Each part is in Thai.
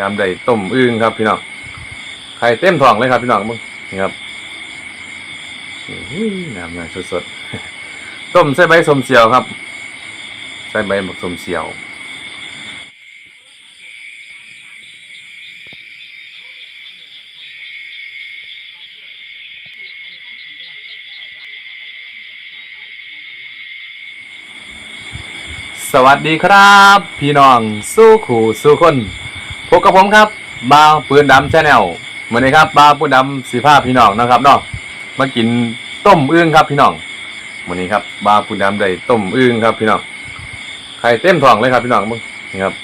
น้ำได้ต้มอึ่งครับ พี่น้องไข่เต็มท้องเลยครับ พี่น้องมึงนี่ครับน้ำน่าสดๆต้มใส่ใบสมเสียวครับ ใส่ใบบักสมเสียวสวัสดีครับ พี่น้องสู้ขู่สู้คน พบกับผมครับบาวปืนดำชาแนลวันนี้ครับบาวปืนดำสีผ้าพี่น้องนะครับเนาะมากินต้มอึ่งครับพี่น้องวันนี้ครับบาวปืนดำได้ต้มอึ่งครับพี่น้องไข่เต็มท้องเลยครับพี่น้องมึงนี่ครับ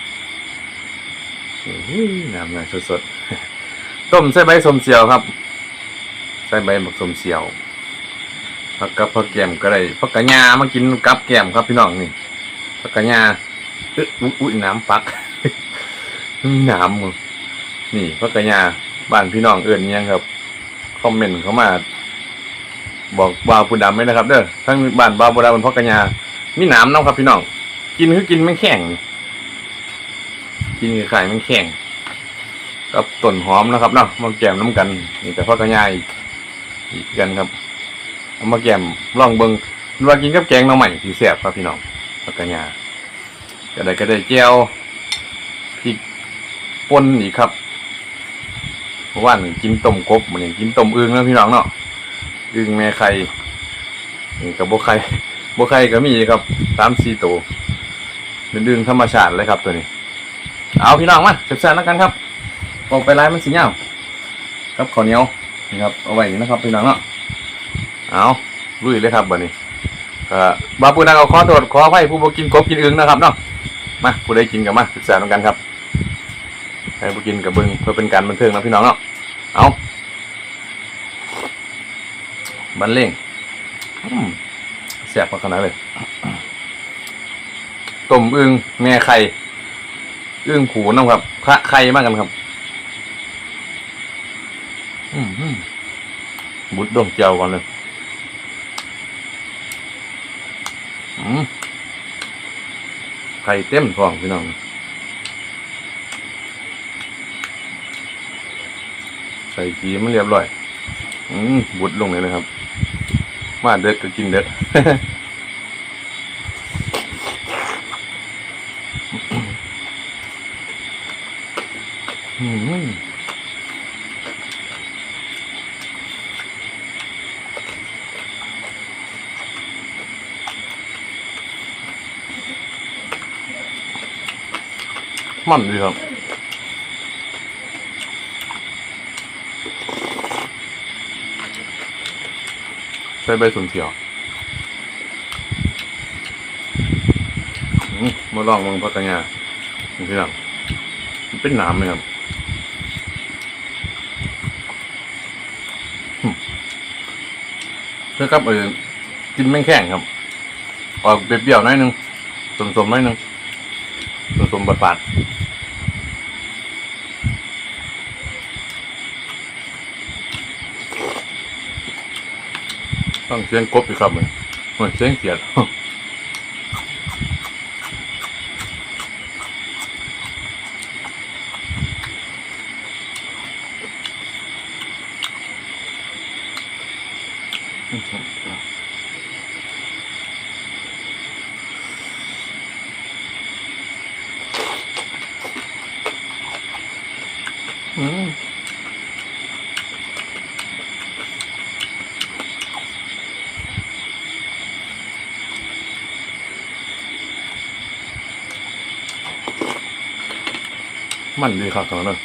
น้ำน่าสดๆต้มใส่ใบสมเสียวครับ ใส่ใบบักสมเสียวผักกับผักแกมก็ได้ผักกะยามากินกับแกมครับพี่น้องนี่พักกะยาอุ้ยน้ำปัก มีน้ำมึงนี่พักกะยาบ้านพี่น้องเอื่นยังครับ คอมเมนต์เข้ามา บอกบาปูดำไหมนะครับ เด้อทั้งบ้านบาปูดำบนพักกะยามีน้ำเน้ำครับพี่น้อง กินคือกินไม่แข็ง กินคือไข่ไม่แข็งกับต้นหอมนะครับเนาะมาแกมน้ำกัน นี่แต่พักกะยาอีกอีกกันครับเอามาแกมลองเบิงว่ากินกับแกงน้องใหม่ที่แซ่บครับพี่น้องผักกะหยาก็ได้ก็ได้แก้ว ปนอีกครับเพราะว่านึ่กินต้มกบมันนี่กินต้มอึ่งแล้วพี่น้องเนาะอึ่งแม่ไข่นี่กับโบไข่บ่ไข่ก็มีครับสามสี่ตัวเป็นอึ่งธรรมชาติเลยครับตัวนี้ เอาพี่น้องมาเสร็จๆแล้วกันครับออกไปไล่มันสีเหย้าครับข้าวเหนียวนี่ครับเอาไว้นี่นะครับพี่น้องเนาะเอาลุยเลยครับบัดนี้บาปูนังเอาขอโทษขออภัยผู้บกินกบกินอึงนะครับเนาะมาผู้ใดกินกับมาศึกษาเหมือนกันครับ ครบ่กินกับเบิ่งเพื่อเป็นการบันเทิงนะพี่น้องเนาะ เอาบันเล่งแซ่บมาขนาดเลยต้มอึงแม่ไข่อึงผูนะครับคะไข่มากกันครับบุดดมเจียวก่อนเลยไข่เต็มท้องพี่น้อง ใส่กีมันเรียบร้อย อืมบุดลงเลยนะครับ มาเด็กก็กินเด็กอืมมันดีครับ ใส่ใบสุนเขียวอืมมาลองมองพักกันยาพี่น้องมันเป็นหนามไหมครับเพื่อครับเออกินแม่งแข้งครับ ออกเปรี้ยวๆหน่อยหนึงสมๆหน่อยหนึงสมๆบาดๆ ต้องเสียงกบอีกครับเลยเหมือนเสียงเขียดอืม มันดีครับตอนนั้น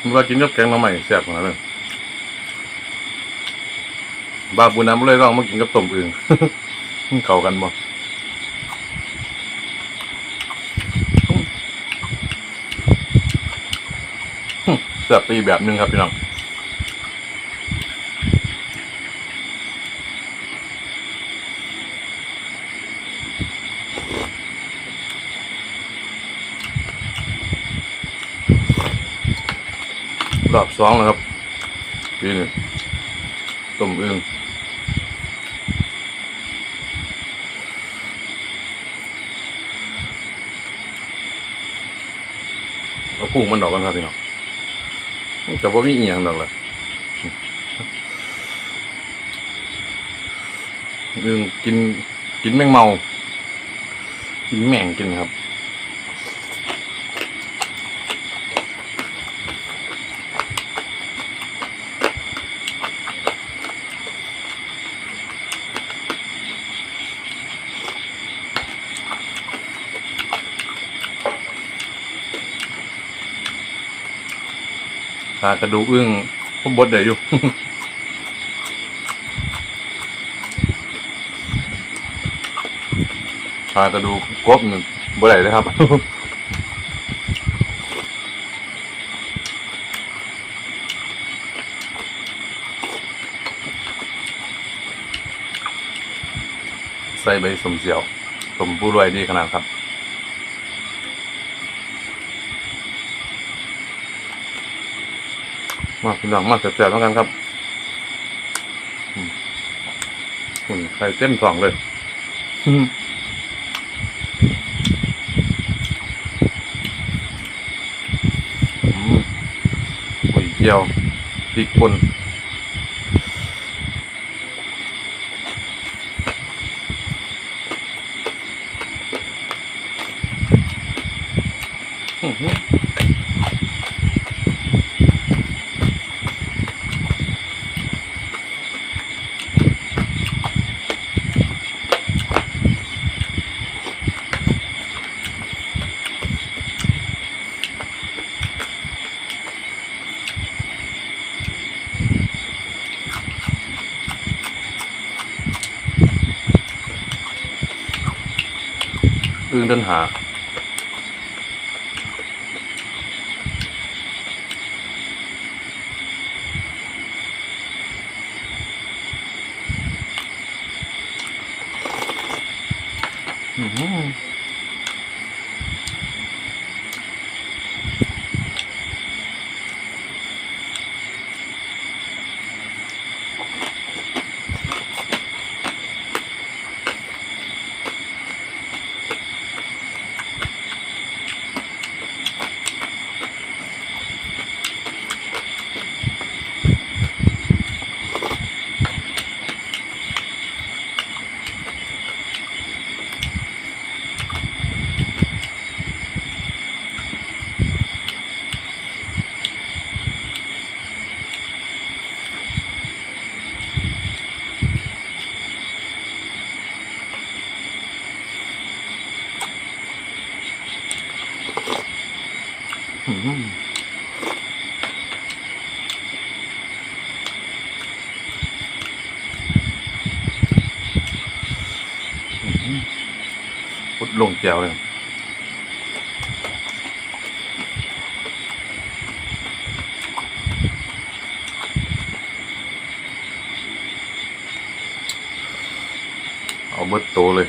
เวลากินกับแกงหน้ำใหม่แซ่บขนาดนั้นบาปูน้ำเลยลองมากินกับต้มอึ่งมันเข้ากันบ่แซ่บไปอีแบบนึงครับพี่น้อง รอบสองแล้วครับปีนี้ต้มเองเรากุ้งมันดอกกันครับพี่น้องจะบ่มีอียงดอกเลยเรื่งกินกินแมงเมา กินแมงกินครับ ขากระดูกอึ้งผมบดเดี๋ยวอยู่ขากระดูกกบนี่บ่ได้เลยครับใส่ใบสมเสียวสมผู้รวยดีขนาดครับ มาพี่น้องมาแซ่บๆแล้วกันครับอืมอุ่นไข่เต็มสองเลยอืมอืมโอ้ยเจียวพริกป่นอื้อ ออึ้งเดินหาอืม พุดลงแจวเลยเอาเบิดโตเลย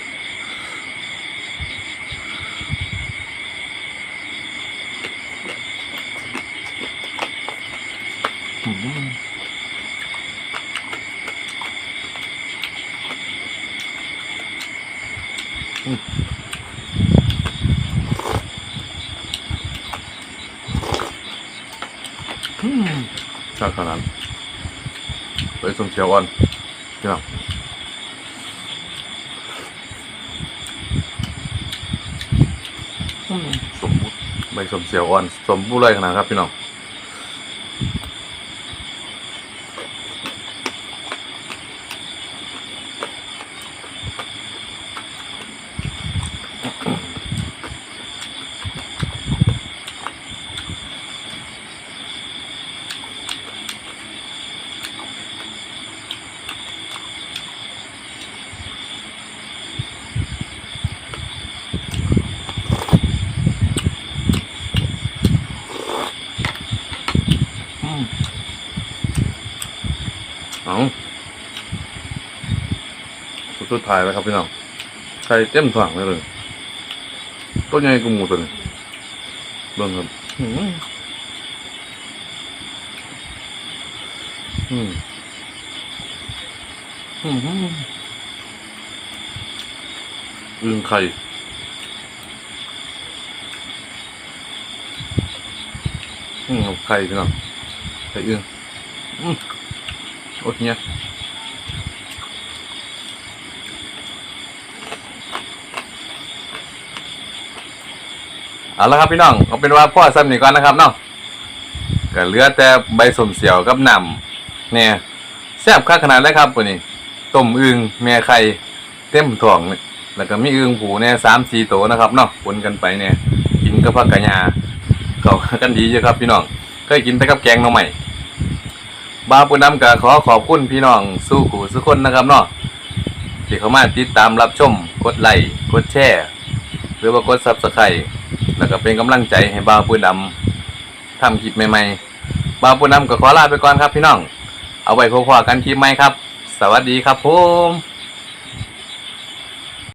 อืม อืมชาขนาดไปสมเชียวอ่อนพี่น้องอืมสมบูรณ์ใบสมเสียวอ่อน สมบูรณ์เลยขนาดครับพี่น้อง เอาสุดท้ายแล้วครับพี่น้องไข่เต็มถังเลยเลยตัวใหญ่กูมูตัวนี้เบิ่งครับอืมอืมอืมอึ่งไข่อืมไข่พี่น้อง ไข่เอื้องอืมโอเนี่ยเอาละครับพี่น้องเอาเป็นว่าพ่อซ้ำนี่ก่อนนะครับเนาะก็เหลือแต่ใบสมเสียวกับน้ำเนี่ยแซ่บค่าขนาดเลยครับวันนี้ต้มอึงแม่ไข่เต็มท้องแล้วก็มีอึงผูเนี่ยสามสี่โตนะครับเนาะปนกันไปเนี่ยกินกับผักกะยาเขากันดีอยู่ครับพี่น้องเคยกินแต่กับแกงหน่อใหม่ บาปุณำก็ขอขอบคุณพี่น้องสู้ขู่สุกคนนะครับเนาะที่เข้ามาติดตามรับชม กดไลค์กดแชร์หรือว่ากดซับสไครต์แล้วก็เป็นกำลังใจให้บาปุณำทำคลิปใหม่ๆบาปุณำก็ขอลาไปก่อนครับพี่น้อง เอาไว้พบกันคลิปใหม่ครับ สวัสดีครับผม